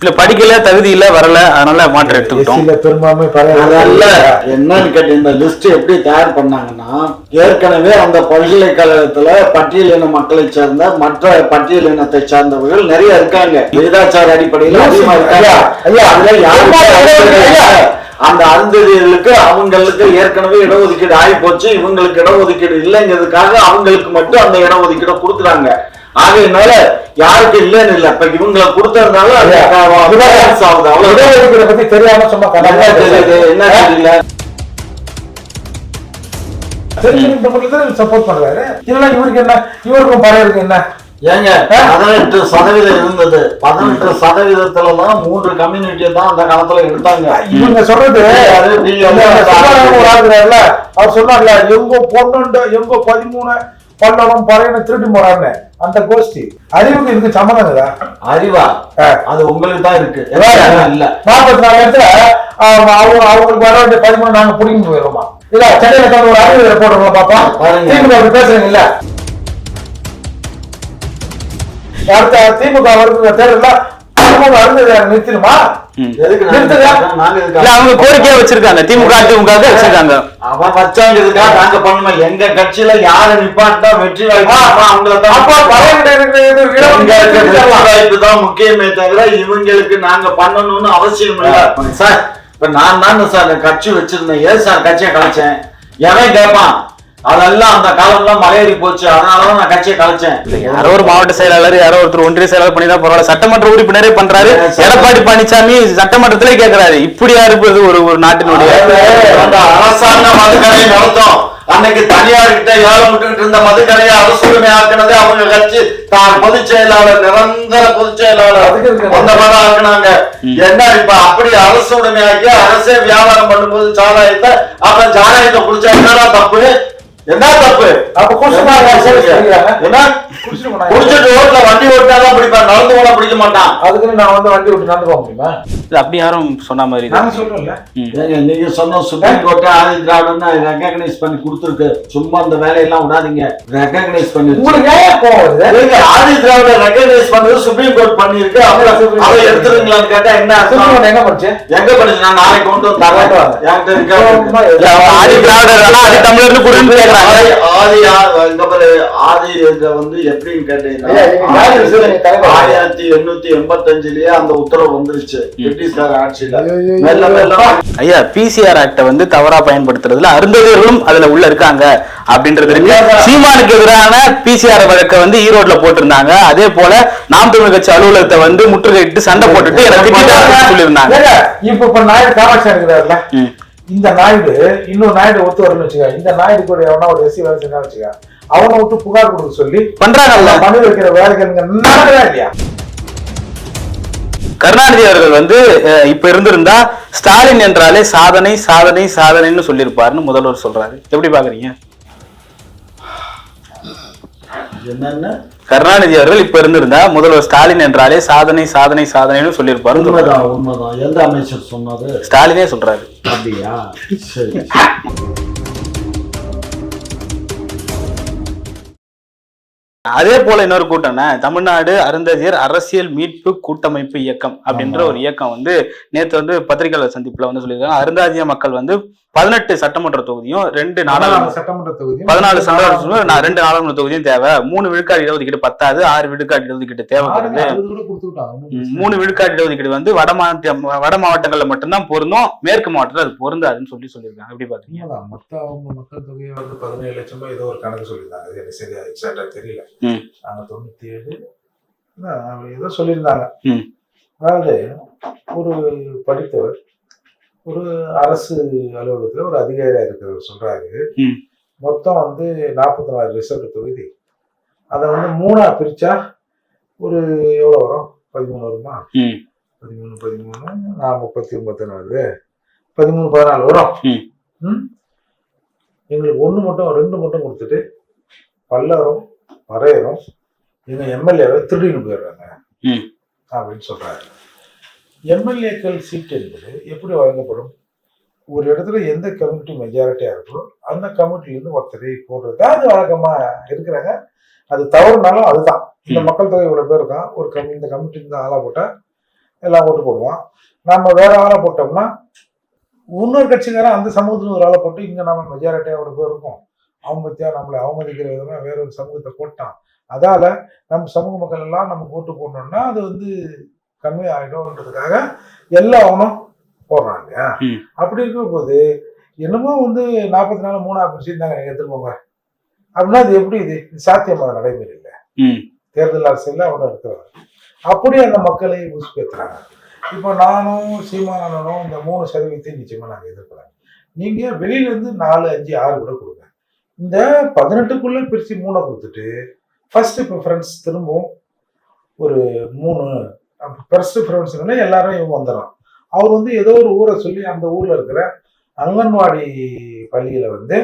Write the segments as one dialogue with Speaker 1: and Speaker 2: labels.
Speaker 1: இல்ல படிக்கல தகுதி இல்ல வரல அதனால மாற்றம் எடுத்துக்கிட்டோம்.
Speaker 2: பெரும்பான்மை
Speaker 3: அதல்ல என்னன்னு கேட்டு இந்த லிஸ்ட் எப்படி தயார் பண்ணாங்கன்னா ஏற்கனவே அந்த பல்கலைக்கழகத்துல பட்டியலின மக்களை சேர்ந்த மற்ற பட்டியலினத்தை சார்ந்தவர்கள் நிறைய இருக்காங்க. விகிதாச்சார அடிப்படையில் அதிகமா இருக்காங்க. அதுல யாருமே. அந்த அருந்ததியர்களுக்கு அவங்களுக்கு ஏற்கனவே இடஒதுக்கீடு ஆகி போச்சு இவங்களுக்கு இடஒதுக்கீடு இல்லைங்கிறதுக்காக அவங்களுக்கு மட்டும் அந்த இடஒதுக்கீடை கொடுக்குறாங்க. ஆகையினால யாருக்கு இல்லைன்னு இல்ல. இப்ப இவங்களை கொடுத்ததுனால ஆகுது
Speaker 2: பத்தி தெரியாம சும்மா
Speaker 3: என்ன தெரியுது. என்ன தெரியல
Speaker 2: சப்போர்ட் பண்றாரு. இல்ல இவருக்கு என்ன? இவருக்கும் பழையருக்கு என்ன?
Speaker 3: ஏங்க பதினெட்டு சதவீதம் இருந்தது. பதினெட்டு சதவீதத்துல தான் மூன்று கம்யூனிட்டியை தான் அந்த காலத்துல எடுத்தாங்க
Speaker 2: இவங்க சொல்றது அவர் சொன்னார்ல எங்க பொண்ணுண்டு எங்க பதிமூணு பல்லடம் பறையன திருட்டு போறாருன்னு. அந்த கோஷ்டி. அறிவுக்கு இதுக்கு சம்மந்தம்
Speaker 3: அறிவா?
Speaker 2: ஆ.
Speaker 3: அது உங்களுக்கு தான் இருக்கு. இல்ல
Speaker 2: நாற்பத்தி நாலு இடத்துல அவங்க அவங்களுக்கு வர வேண்டிய பதிமூணு நாங்க பிடிங்க போயிடுவோமா இல்ல சென்னையில தந்து ஒரு அறிவு போடுறோம் பாப்பா. திமுக பேசுறீங்க இல்ல? அடுத்த திமுக வருகிற தேர்தல திமுக அருந்ததை நிறுத்திடுமா?
Speaker 1: அவங்க கோரிக்கையா வச்சிருக்காங்க. திமுக திமுக வச்சிருக்காங்க.
Speaker 3: அவன் வச்சாங்கிறதுக்காக நாங்க பண்ணணும் எங்க கட்சியில யாரு நிப்பாட்டா வெற்றி வாய்ப்பு தான் முக்கியமே. தவிர இவங்களுக்கு நாங்க பண்ணணும்னு அவசியம் இல்ல. சார் இப்ப நான் தான் சார் கட்சி வச்சிருந்தேன். ஏன் சார் கட்சியை கலைச்சேன்? எவன் கேட்பான் அதெல்லாம் அந்த காலம்லாம் மலையேறி போச்சு. அதனாலதான் நான் கட்சியை கலைச்சேன்.
Speaker 1: யாரோ ஒரு மாவட்ட செயலாளர் யாரோ ஒருத்தர் ஒன்றிய செயலாளர் பண்ணிதான் பரவாயில்ல சட்டமன்ற உறுப்பினரே பண்றாரு. எடப்பாடி பழனிசாமி சட்டமன்றத்திலே கேக்குறாரு. இப்படியா இருப்பது ஒரு ஒரு நாட்டினுடைய
Speaker 3: அரசாங்க மதுக்கடையை நடத்தும் அன்னைக்கு தனியார் கிட்ட ஏலம் விட்டுக்கிட்டு இருந்த மதுக்கடையை அரசுரிமை ஆக்குனது அவங்க கட்சி. தான் பொதுச் செயலாளர் நிரந்தர பொதுச் செயலாளர். அந்த மாதிரி ஆக்குனாங்க. என்ன இப்ப அப்படி அரசு உடைமையாக்கி அரசே வியாபாரம் பண்ணும்போது சாராயத்தை அப்ப சாராயத்தை குடிச்சா என்னடா தப்பு? என்ன தப்பு?
Speaker 2: அப்ப குடிச்சிட்டு
Speaker 3: ரோட்ல வண்டி ஓட்டினாதான் பிடிப்பான் நடந்து போனா பிடிக்க மாட்டான்.
Speaker 2: அதுக்குன்னு நான் வந்து வண்டி விட்டு நடந்து போக முடியுமா?
Speaker 1: அப்படி யாரும் சொன்ன மாதிரி
Speaker 2: நாங்க சொல்றோம்ல.
Speaker 3: ஏங்க, நீங்க சொன்ன சுப்ரீம் கோர்ட் ஆதி திராவிடம்னு ரெகக்னைஸ் பண்ணி கொடுத்துருக்கு. சும்மா அந்த வேலையெல்லாம் விடாதீங்க. ரெகக்னைஸ் பண்ணி
Speaker 2: உங்களுக்கு ஏன்
Speaker 3: ஏங்க, ஆதி திராவிட ரெகக்னைஸ் பண்ணது சுப்ரீம் கோர்ட் பண்ணிருக்கு அவங்க அதை எடுத்துருங்களான்னு கேட்டா என்ன அர்த்தம்?
Speaker 2: சுப்பிரமணியம் எங்க படிச்சு
Speaker 3: எங்க படிச்சு நான் நாளைக்கு கொண்டு வந்து தரேன்.
Speaker 1: ஆதி திராவிடர் தமிழர்னு கொடுன்னு
Speaker 3: ஆதி வந்து எப்படின்னு கேட்டீங்கன்னா. ஆயிரத்தி எண்ணூத்தி எண்பத்தஞ்சுலயே அந்த உத்தரவு வந்துருச்சு ஆட்சியில.
Speaker 2: ஐயோ,
Speaker 1: பிசிஆர் ஆக்ட வந்து தவறா பயன்படுத்துறதுல அருந்ததியர்களும் அதுல உள்ள இருக்காங்க அப்படின்றது இருக்கு. சீமானுக்கு எதிரான பிசிஆர் வழக்கை வந்து ஈரோட்ல போட்டிருந்தாங்க. அதே போல நாம் தமிழ் கட்சி அலுவலகத்தை வந்து முற்றுகையிட்டு சண்டை போட்டுட்டு எனக்கு சொல்லியிருந்தாங்க.
Speaker 2: இப்ப இப்ப நாயுடு காமாட்சி இருக்கிறாருல. இந்த நாயுடு இன்னொரு நாயுடு ஒத்து வரும்னு வச்சுக்க இந்த நாயுடு கூட எவனா ஒரு எஸ்சி வேலை செஞ்சா வச்சுக்க அவனை விட்டு புகார் கொடுக்க சொல்லி
Speaker 1: பண்றாங்கல்ல?
Speaker 2: மனு வைக்கிற வேலைகள் இங்க நடக்குதா இல்லையா?
Speaker 1: கருணாநிதி அவர்கள் வந்து இப்ப இருந்திருந்தா ஸ்டாலின் என்றாலே சாதனை சாதனை சாதனைன்னு சொல்லியிருப்பாருன்னு முதல்வர் சொல்றாரு. எப்படி பாக்குறீங்க?
Speaker 3: என்னன்னு?
Speaker 1: கருணாநிதி அவர்கள் இப்ப இருந்திருந்தா முதல்வர் ஸ்டாலின் என்றாலே சாதனை சாதனை சாதனைன்னு சொல்லியிருப்பாருன்னு சொல்றாரு.
Speaker 3: உண்மைதான் உண்மைதான். எந்த அமைச்சர் சொன்னது?
Speaker 1: ஸ்டாலினே சொல்றாரு.
Speaker 3: அப்படியா? சரி
Speaker 1: அதே போல இன்னொரு கூட்டம்னா தமிழ்நாடு அருந்ததியர் அரசியல் மீட்பு கூட்டமைப்பு இயக்கம் அப்படின்ற ஒரு இயக்கம் வந்து நேத்து வந்து பத்திரிகையாளர் சந்திப்புல வந்து சொல்லியிருக்காங்க. அருந்தாதிய மக்கள் வந்து பதினெட்டு சட்டமன்ற தொகுதியும் ரெண்டு நாடாளுமன்ற
Speaker 2: சட்டமன்ற தொகுதி
Speaker 1: பதினாலு சட்டமன்ற நான் ரெண்டு நாடாளுமன்ற தொகுதியும் தேவை. மூணு விழுக்காடு இடஒதுக்கீடு பத்தாது. ஆறு விழுக்காடு இடஒதுக்கீடு தேவைப்படுது மூணு விழுக்காடு இடஒதுக்கீடு வந்து வட மாவட்ட வட மாவட்டங்கள்ல மட்டும்தான் பொருந்தும். மேற்கு மாவட்டத்துல அது பொருந்தாதுன்னு சொல்லி சொல்லியிருக்காங்க. எப்படி பாத்தீங்க?
Speaker 2: உண்மைதான். மொத்த அவங்க மக்கள் தொகையை வந்து பதினேழு லட்சம் ஏதோ ஒரு கணக்கு சொல்லியிருந்தாங்க. அது எனக்கு சரியா எக்ஸாக்டா தெரியல. நாங்க தொண்ணூத்தி ஏழு ஏதோ சொல்லியிருந்தாங்க. அதாவது ஒரு படித்தவர் ஒரு அரசு அலுவலகத்துல ஒரு அதிகாரியா இருக்கிறவர் சொல்றாரு. மொத்தம் வந்து நாற்பத்தி நாலு ரிசர்வ் தொகுதி. அதை வந்து மூணா பிரிச்சா ஒரு எவ்வளவு வரும்? பதிமூணு வருமா. பதிமூணு பதிமூணு நான் முப்பத்தி ஒன்பத்தி நாலு பதிமூணு பதினாலு வரும்? எங்களுக்கு ஒண்ணு மட்டும் ரெண்டு மட்டும் கொடுத்துட்டு பல்லரும் பறையரும் எங்க எம்எல்ஏவை திருடின்னு போயிடுறாங்க.
Speaker 1: ம்.
Speaker 2: அப்படின்னு சொல்றாரு. எம்எல்ஏக்கள் சீட் என்பது எப்படி வழங்கப்படும்? ஒரு இடத்துல எந்த கமிட்டி மெஜாரிட்டியா இருக்கோ அந்த கமிட்டிலேருந்து ஒருத்தரை போடுறது. தான் அது வழக்கமா இருக்கிறாங்க அது தவறுனாலும் அதுதான். இந்த. மக்கள் தொகை இவ்வளவு பேர் இருக்கான். ஒரு கம் இந்த கமிட்டி இருந்து ஆளா போட்டா எல்லாம் ஓட்டு போடுவான். நம்ம வேற ஆளை போட்டோம்னா இன்னொரு கட்சிக்காரன் அந்த சமூகத்துல ஒரு ஆளை போட்டு இங்க நம்ம மெஜாரிட்டியா ஒரு பேர் இருக்கும். அவங்க பத்தியா நம்மளை அவமதிக்கிற விதமா வேற ஒரு சமூகத்தை போட்டான். அதால நம்ம சமூக மக்கள் எல்லாம் நமக்கு ஓட்டு போடணும்னா அது வந்து கன்வே ஆயிடும்ன்றதுக்காக எல்லா அவனும் போடுறாங்க. அப்படி இருக்கும் போது என்னமோ வந்து நாற்பத்தி நாலு மூணா பிரிச்சு இருந்தாங்க நீங்க எடுத்துட்டு அப்படின்னா அது எப்படி இது? சாத்தியமாக நடைமுறை இல்லை.
Speaker 1: ம்.
Speaker 2: தேர்தல் அரசியல்ல அவனும் இருக்கிறார் அப்படி அந்த மக்களை உசுப்பேத்துறாங்க இப்போ நானும் சீமானனும் இந்த மூணு சதவீதத்தையும் நிச்சயமா நாங்கள் எதிர்க்கிறோம். நீங்க வெளியில இருந்து நாலு அஞ்சு ஆறு கூட கொடுங்க. இந்த பதினெட்டுக்குள்ள பிரிச்சு மூணை கொடுத்துட்டு ஃபர்ஸ்ட் ப்ரிஃபரன்ஸ் திரும்பவும் ஒரு மூணு ஃபர்ஸ்ட் ப்ரிஃபரன்ஸ்னா எல்லாரும் இவங்க வந்துடும் அவர் வந்து ஏதோ ஒரு ஊரை சொல்லி அந்த ஊர்ல இருக்கிற அங்கன்வாடி பள்ளியில வந்து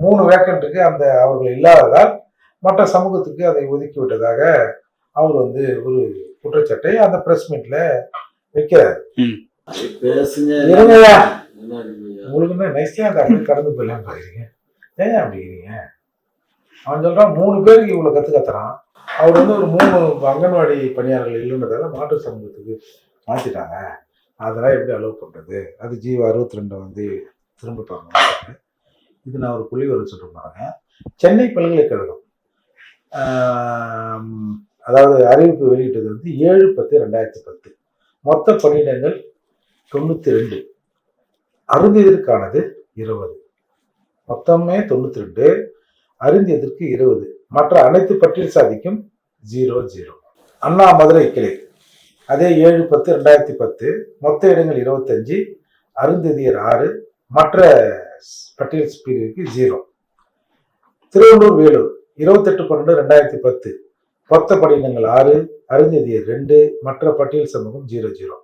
Speaker 2: மூணு வேக்கண்ட்டுக்கு அந்த அவர்கள் இல்லாததால் மற்ற சமூகத்துக்கு அதை ஒதுக்கி விட்டதாக அவர் வந்து ஒரு குற்றச்சாட்டை அந்த பிரஸ் மீட்ல வைக்கிறார்.
Speaker 3: இருக்கீங்க?
Speaker 2: உங்களுக்கு என்ன நைஸா அந்த அப்படியே கடந்து போயிடலாம் பாக்குறீங்க. ஏன் அப்படிங்கிறீங்க அவன் சொல்றான் மூணு பேருக்கு இவ்வளவு கத்து கத்துறான். அவர் வந்து ஒரு மூணு அங்கன்வாடி பணியாளர்கள் இல்லைன்றதால மாற்று சமூகத்துக்கு மாற்றிட்டாங்க அதெல்லாம் எப்படி அலோவ் பண்ணுறது அது ஜீவ அறுபத்தி ரெண்டு வந்து திரும்ப பார்க்கணும். இது நான் ஒரு புள்ளி ஒரு சொல்றேன் பாருங்க. சென்னை பல்கலைக்கழகம். அதாவது அறிவிப்பு வெளியிட்டது வந்து ஏழு பத்து ரெண்டாயிரத்தி பத்து. மொத்த பணியிடங்கள் தொண்ணூத்தி ரெண்டு அருந்தியதற்கானது இருபது. மொத்தமே தொண்ணூத்தி ரெண்டு அருந்தியதற்கு இருபது. மற்ற அனைத்து பட்டியல் சாதிக்கும் ஜீரோ ஜீரோ அண்ணா மதுரை கிளை. அதே ஏழு பத்து ரெண்டாயிரத்தி பத்து மொத்த இடங்கள் இருபத்தஞ்சு அருந்ததியர் ஆறு மற்ற பட்டியல் பிரிவுக்கு ஜீரோ திருவள்ளூர் வேலூர் இருபத்தெட்டு பன்னெண்டு ரெண்டாயிரத்தி பத்து. மொத்த படியினங்கள் ஆறு அருந்ததியர் ரெண்டு மற்ற பட்டியல் சமூகம் ஜீரோ ஜீரோ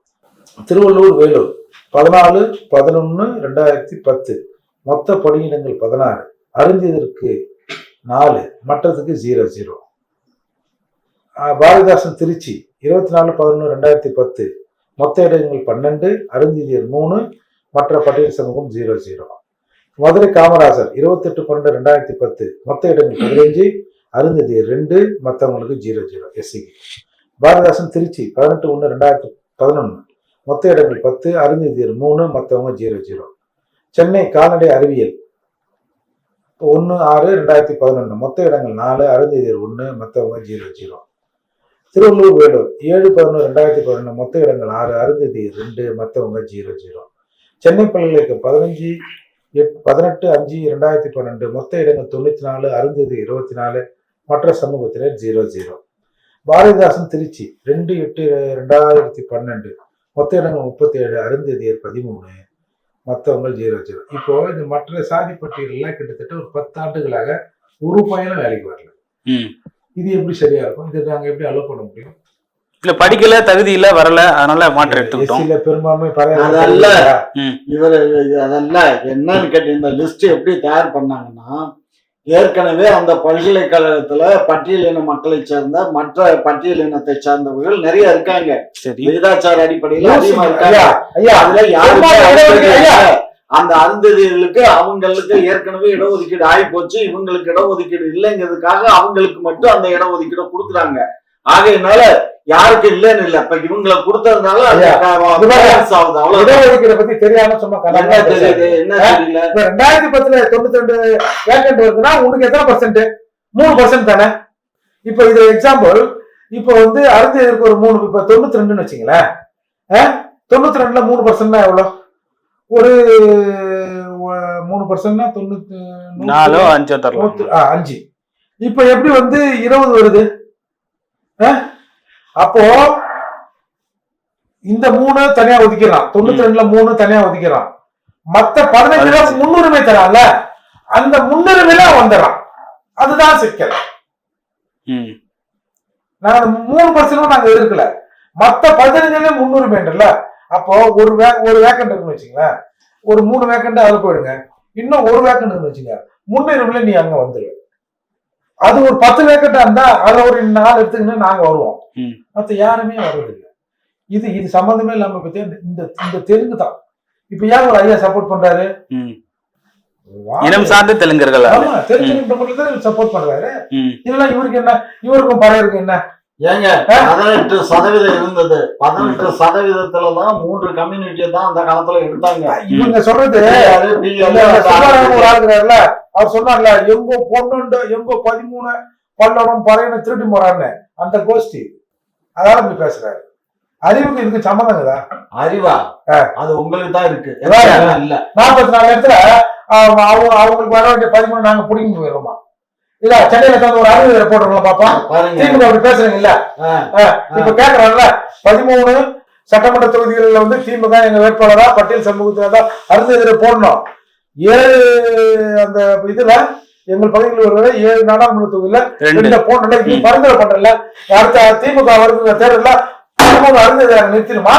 Speaker 2: திருவள்ளூர் வேலூர் பதினாலு பதினொன்று ரெண்டாயிரத்தி பத்து. மொத்த பணியிடங்கள் பதினாறு. அருந்தியதற்கு நாலு மற்றதுக்கு ஜீரோ ஜீரோ பாரதிதாசன் திருச்சி இருபத்தி நாலு பதினொன்று ரெண்டாயிரத்தி பத்து. மொத்த இடங்கள் பன்னெண்டு அருந்தியர் மூணு மற்ற பட்டியல் சமூகம் ஜீரோ ஜீரோ மதுரை காமராஜர் இருபத்தெட்டு பன்னெண்டு ரெண்டாயிரத்தி பத்து. மொத்த இடங்கள் பதினஞ்சு அருந்ததியர் ரெண்டு மற்றவங்களுக்கு ஜீரோ ஜீரோ எஸ்சிக்கு பாரதிதாசன் திருச்சி பதினெட்டு ஒன்று ரெண்டாயிரத்தி பதினொன்று மொத்த இடங்கள் பத்து அருந்ததியர் மூணு மற்றவங்க ஜீரோ ஜீரோ சென்னை கால்நடை அறிவியல் ஒன்று ஆறு ரெண்டாயிரத்தி பதினொன்று மொத்த இடங்கள் நாலு அருந்ததியர் ஒன்று மற்றவங்க ஜீரோ ஜீரோ. திருவள்ளூர் வேலூர். ஏழு பதினொன்று ரெண்டாயிரத்தி பதினொன்று மொத்த இடங்கள் ஆறு அருந்ததியர் ரெண்டு மற்றவங்க ஜீரோ ஜீரோ. சென்னை பல்கலைக்கழகம் பதினஞ்சு எட் பதினெட்டு அஞ்சு ரெண்டாயிரத்தி பன்னெண்டு. மொத்த இடங்கள் தொண்ணூற்றி நாலு அருந்ததி இருபத்தி நாலு மற்ற சமூகத்தினர் ஜீரோ ஜீரோ. பாரதிதாசன் திருச்சி ரெண்டு எட்டு ரெண்டாயிரத்தி பன்னெண்டு. மொத்த இடங்கள் முப்பத்தி ஏழு அருந்ததியர் பதிமூணு. மற்றவங்க ஜீரோ ஜீரோ. இப்போ இந்த மற்ற சாதி பட்டியலில் கிட்டத்தட்ட ஒரு பத்து ஆண்டுகளாக ஒரு பையனும் வேலைக்கு வரல.
Speaker 1: ம்.
Speaker 2: இது எப்படி சரியா இருக்கும்? இது நாங்க எப்படி அலோவ் பண்ண முடியும்?
Speaker 1: இல்ல படிக்கல தகுதி இல்ல வரல. அதனால மாற்றம் எடுத்துக்கிட்டோம்.
Speaker 2: எஸ்சில பெரும்பான்மை
Speaker 3: அதல்ல. இவர் அதல்ல என்னன்னு கேட்டு இந்த லிஸ்ட் எப்படி தயார் பண்ணாங்கன்னா ஏற்கனவே அந்த பல்கலைக்கழகத்துல பட்டியலின மக்களை சேர்ந்த மற்ற பட்டியலினத்தை சார்ந்தவர்கள் நிறைய இருக்காங்க.
Speaker 1: சரி.
Speaker 3: விகிதாச்சார அடிப்படையில் அதிகமா இருக்காங்க. அதுல யாருமே. அந்த அருந்ததிகளுக்கு அவங்களுக்கு ஏற்கனவே இடஒதுக்கீடு ஆகி போச்சு இவங்களுக்கு இடஒதுக்கீடு இல்லைங்கிறதுக்காக அவங்களுக்கு மட்டும் அந்த இடஒதுக்கீடு கொடுக்குறாங்க. ஆகையினால யாருக்கு இல்லைன்னு இல்ல. இப்ப இவங்களை கொடுத்ததுனால
Speaker 2: இடஒதுக்கீடு பத்தி தெரியாம சும்மா
Speaker 3: என்ன தெரியல?
Speaker 2: ரெண்டாயிரத்தி பத்துல தொண்ணூத்தி ரெண்டு வேக்கண்ட் வருதுன்னா உனக்கு எத்தனை பர்சன்ட் மூணு பர்சன்ட் தானே. இப்ப இது எக்ஸாம்பிள் இப்ப வந்து அருந்தியருக்கு ஒரு மூணு? இப்ப தொண்ணூத்தி ரெண்டுன்னு வச்சுங்களேன். தொண்ணூத்தி ரெண்டுல மூணு பர்சன்ட்னா எவ்வளவு ஒரு மூணு பர்சன்ட்னா தொண்ணூத்தி
Speaker 1: நாலோ அஞ்சோ தரலாம்.
Speaker 2: அஞ்சு. இப்ப எப்படி வந்து இருபது வருது? அப்போ இந்த மூணு தனியா ஒதுக்கிறான் தொண்ணூத்தி ரெண்டுல மூணு தனியா ஒதுக்கிறான் மத்த பதினஞ்சுல
Speaker 1: பதினஞ்சு.
Speaker 2: முன்னுரிமை தரான்ல அந்த முன்னுரிமையில வந்துடுறான். அதுதான் சிக்கல். நாங்க மூணு பர்சன்டும் நாங்க எதிர்க்கல. மத்த பதினஞ்சுல முன்னுரிமைன்றல. அப்போ ஒரு வே ஒரு வேக்கண்ட் இருக்குன்னு வச்சுங்களேன் ஒரு மூணு வேக்கண்ட் அதுல போயிடுங்க. இன்னும் ஒரு வேக்கண்ட் இருக்குன்னு வச்சுங்க முன்னுரிமையில நீ அங்க வந்துரு. அது ஒரு பத்து வேக்கண்டா இருந்தா அதுல ஒரு நாலு எடுத்துக்கின்னு நாங்க வருவோம். மத்த யாருமே வர்றதில்லை. இது இது சம்பந்தமே இல்லாம பத்தி இந்த இந்த தெலுங்கு தான். இப்ப ஏன் ஒரு ஐயா சப்போர்ட் பண்றாரு?
Speaker 1: இனம் சார்ந்த தெலுங்கர்கள்?
Speaker 2: சப்போர்ட் பண்றாரு.
Speaker 1: ம்.
Speaker 2: இல்லைன்னா இவருக்கு என்ன இவருக்கும் பறையருக்கு என்ன?
Speaker 3: ஏங்க பதினெட்டு சதவீதம் இருந்தது. பதினெட்டு சதவீதத்துல தான் மூன்று கம்யூனிட்டியை தான் அந்த காலத்துல எடுத்தாங்க.
Speaker 2: இவங்க சொல்றது அவர் சொன்னார்ல எங்கோ பொண்ணுண்டு எங்கோ பதிமூணு பல்லடம் பறையன திருட்டு போறான்னு அந்த கோஷ்டி. அதால இப்படி பேசுறாரு. அறிவுக்கு இதுக்கு சம்மந்தங்கதா
Speaker 3: அறிவா. அது உங்களுக்கு தான் இருக்கு. இல்ல
Speaker 2: நாற்பத்தி நாலு இடத்துல அவங்க அவங்க- அவங்களுக்கு வர வேண்டிய பதிமூணு நாங்க பிடிங்கி போயிடுறோமா இல்ல சென்னையில தந்து ஒரு அறிவு போட்டுருங்களா பாப்பா.
Speaker 3: பாருங்க.
Speaker 2: திமுக அப்படி பேசுறீங்கல்ல?
Speaker 3: ஆ,
Speaker 2: இப்ப கேக்குறாங்கல்ல பதிமூணு சட்டமன்ற தொகுதிகளில் வந்து திமுக எங்க வேட்பாளரா பட்டியல் சமூகத்துல தான் அருந்ததிரை போடணும். ஏழு அந்த இதுல எங்கள் பகுதியில் வருகிற ஏழு நாடாளுமன்ற தொகுதியில
Speaker 1: ரெண்டு.
Speaker 2: போடல இது பரிந்துரை பண்றல அடுத்த திமுக வருகிற தேர்தல அருந்ததிரை நிறுத்திடுமா